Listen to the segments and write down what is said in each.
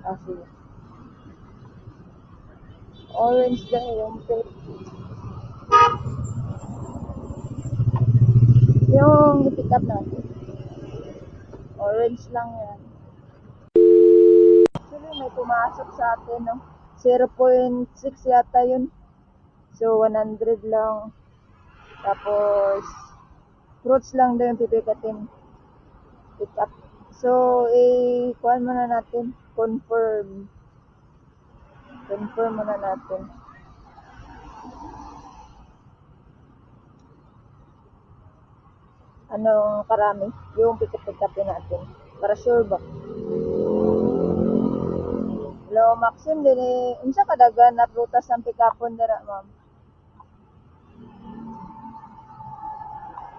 Sige. Orange na yung tape. Yung pick up natin. Orange lang yan. Actually, may pumasok sa atin, no? 0.6 yata yun. So, 100 lang. Tapos, fruits lang daw yung pipikatin. Pick up. So, eh, kuhan muna natin. Confirm. Confirm muna natin. Anong karami? Yung pick-up-pick-upin natin. Para sure ba? Hello, Maxim, din eh, unsa kadagan na prutas ang pick-upon dira, ma'am?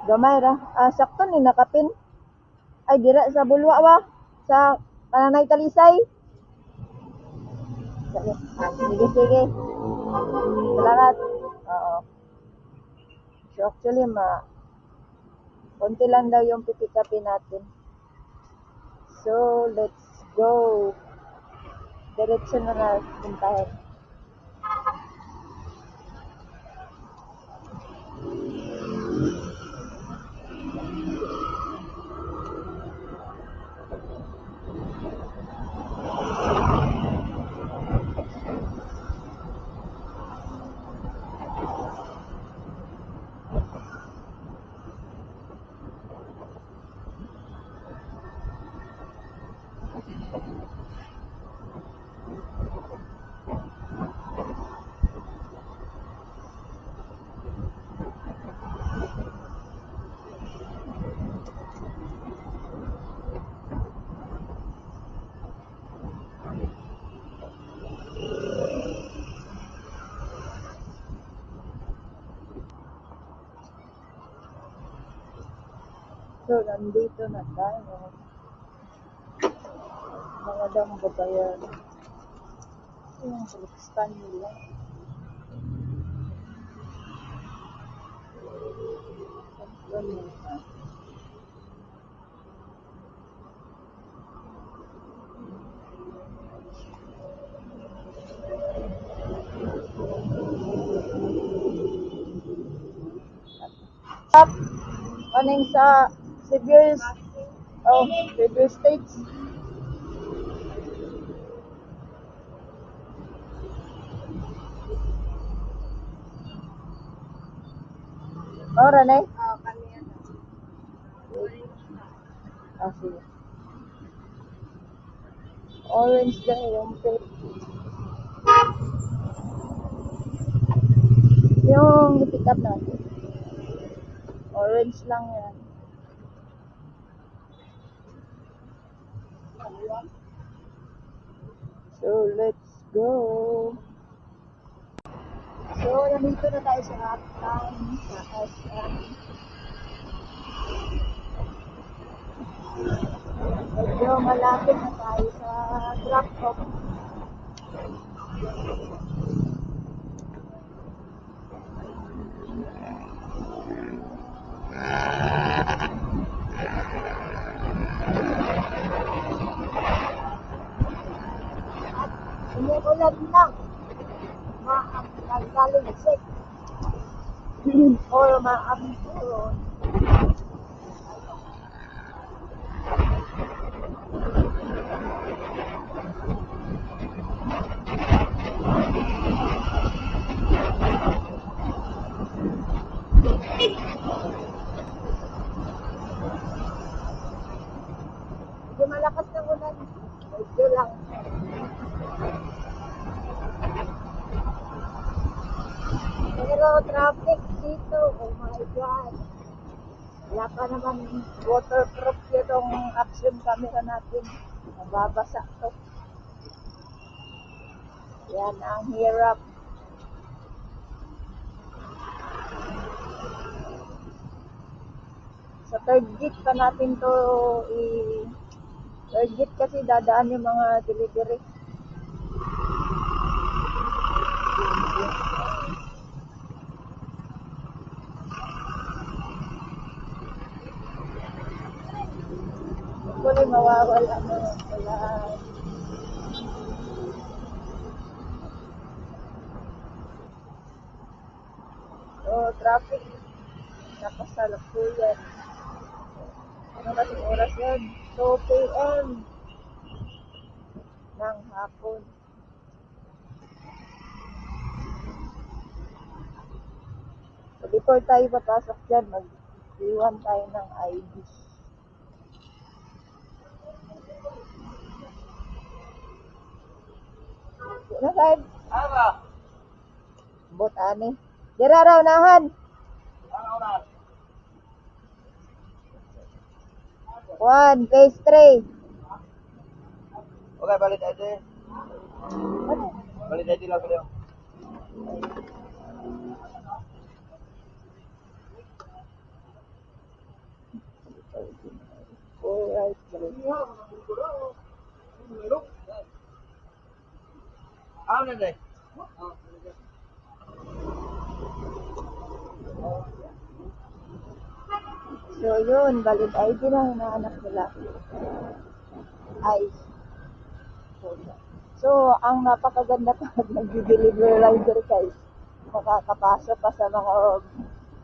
Gamay ra. Ah, sakto ni nakapin. Ay, dira sa bulwa wa. Sa kananay talisay. Sige, ah, sige. Salamat. So, actually, ma, konti lang daw yung pipikapin natin. So, let's go. Diretso na natin tayo. So, nandito na tayo. Mga dambo pa yan. Yung Brixton nila. Saan yun na? Up. Kaning sa Severe Oh, Severe States. Ora na Ah, kami yan. Ah, sige. Orange na yung tape. Yung pick up natin. Orange lang yan. So, let's go. So, nandito na tayo sa Uptown, sa SM. Medyo malapit na tayo sa drop-off. Umuulan lang. Maamagaling or maampuron. Medyo malakas na ulan. Medyo lang. Pero traffic dito, oh my God. Wala pa naman waterproof yung action camera natin. Nababasa to. Yan ang hirap. Sa third gate pa natin to i third gate kasi dadaan yung mga delivery. Wala mawawala mo. Wala. So, traffic. Nakasalukuyan. Ano kasi oras yun? 2 p.m. ng hapon. So, before tayo papasok dyan, mag-iwan tayo ng ID. Ano saan? Ara, Bot ani. Dira raw nahan. One, phase three. Okay, balik ID. Balik ID lang kayo. Alright. Ano day? So yun, valid ID na hinahanap nila. Ay. So, ang napakaganda pag nag-deliver rider guys, makakapasok pa sa mga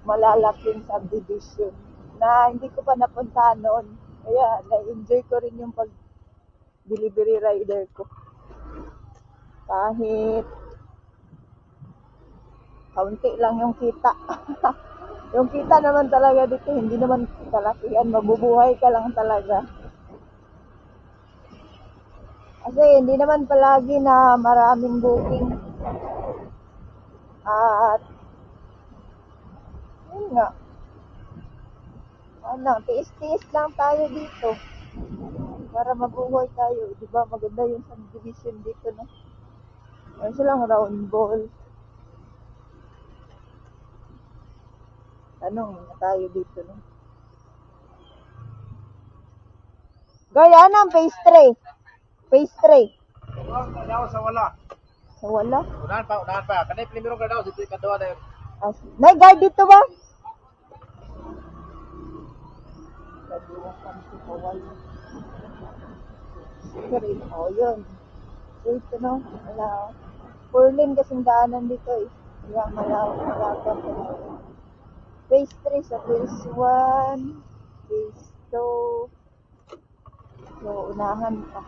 malalaking subdivision na hindi ko pa napuntahan noon. Kaya, na-enjoy ko rin yung pag delivery rider ko. Kahit kaunti lang yung kita. yung kita naman talaga dito, hindi naman kalakihan, mabubuhay ka lang talaga. Kasi hindi naman palagi na maraming booking. At, yun nga. Ano, tiis-tiis lang tayo dito. Para mabuhay tayo. Di ba maganda yung subdivision dito, no? Ayun silang round ball. Tanong na tayo dito, no? Gaya ng phase 3. Phase 3. Ang daw sa wala. Sa wala. Unahan pa, unahan pa. Kanay primero ka daw, dito ikaduha na yun. As, may guard dito ba? Sorry. Oh, yun. Ito no. Wala. Four lane kasing daanan dito eh. Kaya malawak, malawak. Phase 3 sa phase 1. Phase 2. So, unahan pa.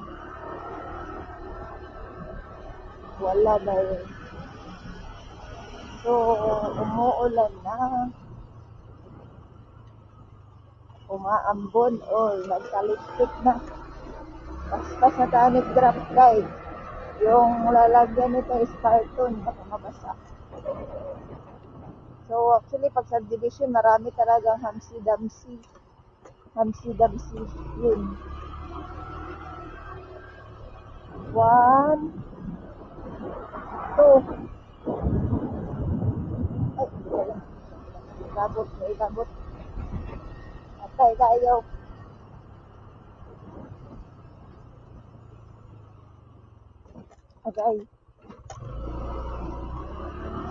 Wala na yun. So, umuulan na. Umaambon or nagkalistik na. Paspas na tayo grab guide. Yung lalagyan nito is carton, baka mabasa. So, actually, pag subdivision, marami talagang hamsi-damsi. Hamsi-damsi. Yun. One. Two. Ay. Labot, may labot. Atay tayo. Agay.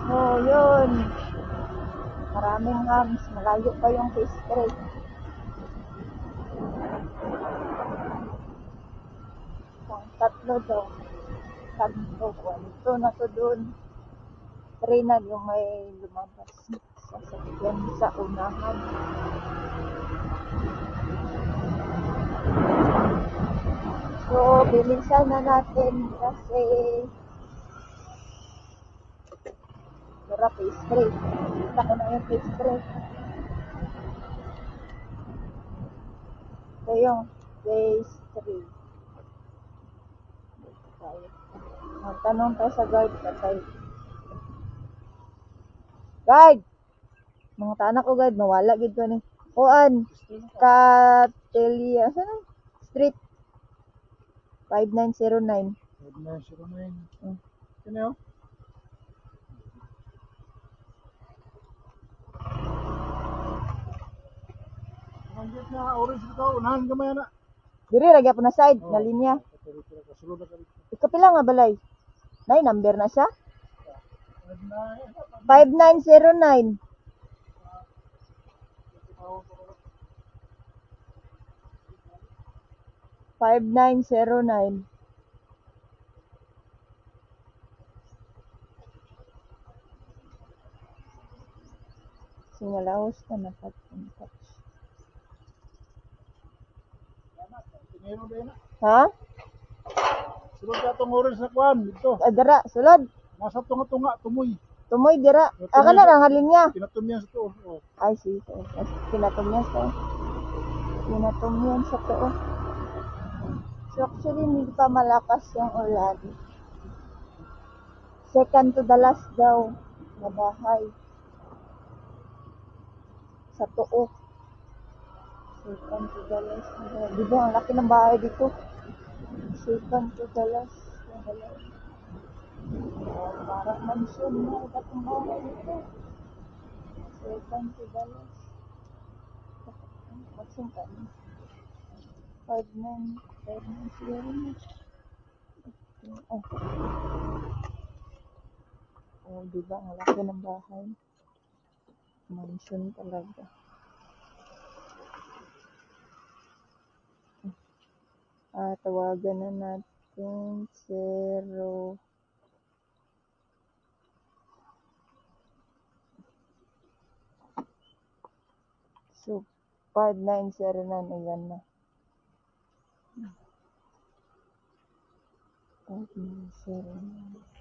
So, yun. Maraming hams. Malayo pa yung phase 3. Pang tatlo daw. Tatlo. Ito na to doon. Three yung may lumabas sa sakyan sa unahan. Bilisan na natin kasi Sura phase 3. Kita ko na yung phase 3. Ito yung phase 3. Magtanong tayo sa guard patay. Guard! Mga tanak ko guard, mawala gid ko ni. Kuan, Catelia, saan? Street 5909. 5909. Hmm. Sino yun? Nandiyan na, orange dito. Unahan ka maya na. Diri lagi po na side na linya. Kasulod na dito. Ikapila nga balay. Nay number na siya. Ay, na, 5909. Five nine zero nine. Singalaos na. Ha? Sulod ka itong orange na kuhan. Dito. Ah, dira, sulod. Nasa tunga-tunga, tumoy. Tumoy dira. Ah, kana lang halin niya. Kinatumyan sa to. Oh. Ay, sige. Kinatumyan sa Kinatumyan sa to. Actually hindi pa malakas yung ulan. Second to the last daw na bahay. Sa tuo. Second to the last. Di ba? Ang laki ng bahay dito. Second to the last. Parang mansyon na. Iba't ang bahay dito. Second to the last. Magsong ka. 5 na yun. 5 na siguro. Oh. Oh, diba? Ang laki ng bahay. Mansion talaga. Ah, tawagan na natin zero. So, 5909, ayan na. 5909.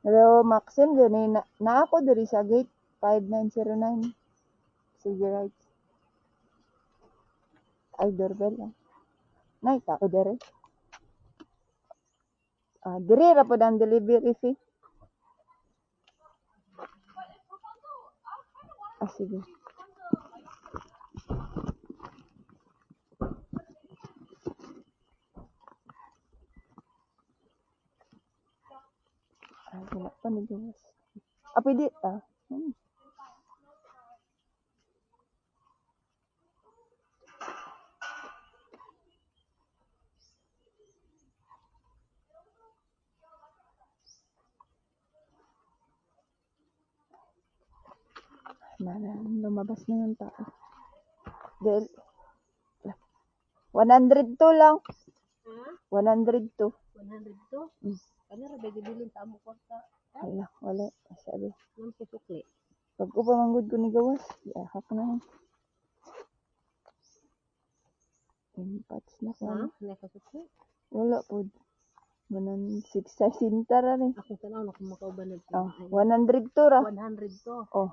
Hello, Maxim, gani na, na ako diri sa gate 5909. Sige, right. Ay, doorbell lang. Nay, tao diri. Ah, diri ra po ang delivery fee. Ah, sige. Wala pa ni gawas. Ah, pwede. Ah. Hmm. Nana, lumabas na yung tao. 100 to lang. Ha? 100 to. 100 to? Mm. Kanya ra bagay bilin ta mo kwarta. Hala, wala. Sabi. Nang pusukli. Pag ko pamanggod ko ni gawas, yahap na yun. Impats na ko. Ha? Nay kasukli. Wala po. Manan 6 sa sinta ra ni. Ako tanaw na kung makauban na Oh, 100 to ra. 100 to. Oh.